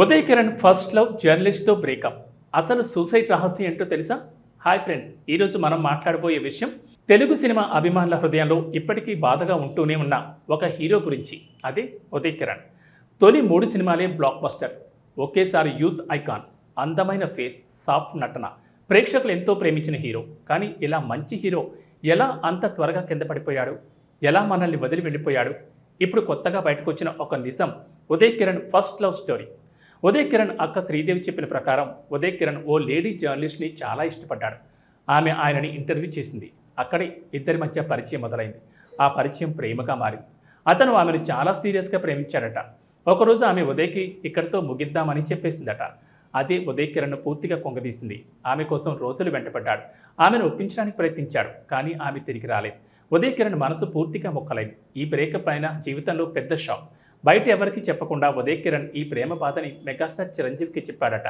Uday Kiran first love జర్నలిస్ట్తో breakup. అసలు suicide రహస్యం ఏంటో తెలుసా? హాయ్ ఫ్రెండ్స్ ఈరోజు మనం మాట్లాడబోయే విషయం తెలుగు సినిమా అభిమానుల హృదయంలో ఇప్పటికీ బాధగా ఉంటూనే ఉన్న ఒక హీరో గురించి. అదే ఉదయ్ కిరణ్ తొలి మూడు సినిమాలే బ్లాక్ బస్టర్ ఒకేసారి యూత్ ఐకాన్ అందమైన ఫేస్ సాఫ్ట్ నటన. ప్రేక్షకులు ఎంతో ప్రేమించిన హీరో. కానీ ఇలా మంచి హీరో ఎలా అంత త్వరగా కింద పడిపోయాడు? ఎలా మనల్ని వదిలి వెళ్ళిపోయాడు? ఇప్పుడు కొత్తగా బయటకు వచ్చిన ఒక నిజం Uday Kiran first love story. Uday Kiran అక్క శ్రీదేవి చెప్పిన ప్రకారం ఉదయ్ కిరణ్ ఓ లేడీ జర్నలిస్ట్ని చాలా ఇష్టపడ్డాడు. ఆమె ఆయనని ఇంటర్వ్యూ చేసింది. అక్కడే ఇద్దరి మధ్య పరిచయం మొదలైంది. ఆ పరిచయం ప్రేమగా మారింది. అతను ఆమెను చాలా సీరియస్గా ప్రేమించాడట. ఒకరోజు ఆమె ఉదయ్కి ఇక్కడితో ముగిద్దామని చెప్పేసిందట. అదే ఉదయ్ కిరణ్ పూర్తిగా కొంగదీసింది. ఆమె కోసం రోజులు వెంటపడ్డాడు. ఆమెను ఒప్పించడానికి ప్రయత్నించాడు కానీ ఆమె తిరిగి రాలేదు. ఉదయ్ కిరణ్ మనసు పూర్తిగా మొక్కలైంది. ఈ బ్రేకప్ అయిన జీవితంలో పెద్ద షాక్. బయట ఎవరికి చెప్పకుండా ఉదయ్ కిరణ్ ఈ ప్రేమ బాధని మెగాస్టార్ చిరంజీవికి చెప్పాడట.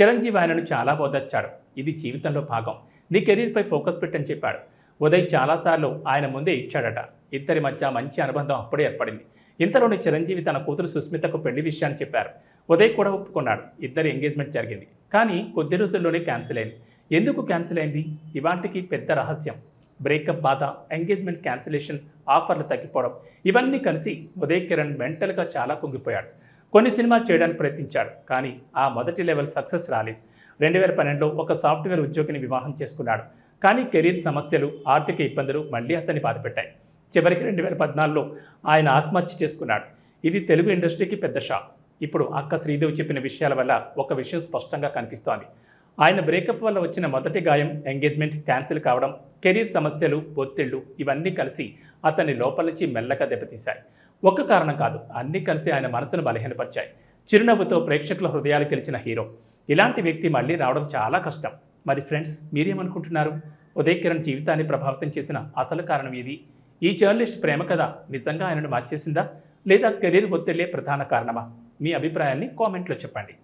చిరంజీవి ఆయనను చాలా బోధొచ్చాడు ఇది జీవితంలో భాగం. నీ కెరీర్పై ఫోకస్ పెట్టని చెప్పాడు. ఉదయ్ చాలాసార్లు ఆయన ముందే ఇచ్చాడట. ఇద్దరి మధ్య మంచి అనుబంధం అప్పుడే ఏర్పడింది. ఇంతలోని చిరంజీవి తన కూతురు సుస్మితకు పెళ్ళి విషయాన్ని చెప్పారు. ఉదయ్ కూడా ఒప్పుకున్నాడు. ఇద్దరి ఎంగేజ్మెంట్ జరిగింది. కానీ కొద్ది రోజుల్లోనే క్యాన్సిల్ అయింది. ఎందుకు క్యాన్సిల్ అయింది? ఇవాటికి పెద్ద రహస్యం. బ్రేకప్ బాధ ఎంగేజ్మెంట్ క్యాన్సిలేషన్ ఆఫర్లు తగ్గిపోవడం ఇవన్నీ కలిసి ఉదయ్ కిరణ్ మెంటల్గా చాలా కుంగిపోయాడు. కొన్ని సినిమా చేయడానికి ప్రయత్నించాడు కానీ ఆ మొదటి లెవెల్ సక్సెస్ రాలేదు. రెండు వేల పన్నెండులో ఒక సాఫ్ట్వేర్ ఉద్యోగిని వివాహం చేసుకున్నాడు కానీ కెరీర్ సమస్యలు ఆర్థిక ఇబ్బందులు మళ్ళీ అతన్ని బాధపెట్టాయి. చివరికి రెండు వేల పద్నాలుగులో ఆయన ఆత్మహత్య చేసుకున్నాడు. ఇది తెలుగు ఇండస్ట్రీకి పెద్ద షాక్. ఇప్పుడు అక్క శ్రీదేవి చెప్పిన విషయాల వల్ల ఒక విషయం స్పష్టంగా కనిపిస్తోంది. ఆయన బ్రేకప్ వల్ల వచ్చిన మొదటి గాయం ఎంగేజ్మెంట్ క్యాన్సిల్ కావడం కెరీర్ సమస్యలు ఒత్తిళ్ళు ఇవన్నీ కలిసి అతన్ని లోపల నుంచి మెల్లగా దెబ్బతీశాయి. ఒక్క కారణం కాదు అన్నీ కలిసి ఆయన మనసును బలహీనపరిచాయి. చిరునవ్వుతో ప్రేక్షకుల హృదయాలు గెలిచిన హీరో. ఇలాంటి వ్యక్తి మళ్ళీ రావడం చాలా కష్టం. మరి ఫ్రెండ్స్ మీరేమనుకుంటున్నారు? ఉదయ్ కిరణ్ జీవితాన్ని ప్రభావితం చేసిన అసలు కారణం ఏది? ఈ జర్నలిస్ట్ ప్రేమ కథ నిజంగా ఆయనను మార్చేసిందా? లేదా కెరీర్ ఒత్తిళ్ళే ప్రధాన కారణమా? మీ అభిప్రాయాన్ని కామెంట్లో చెప్పండి.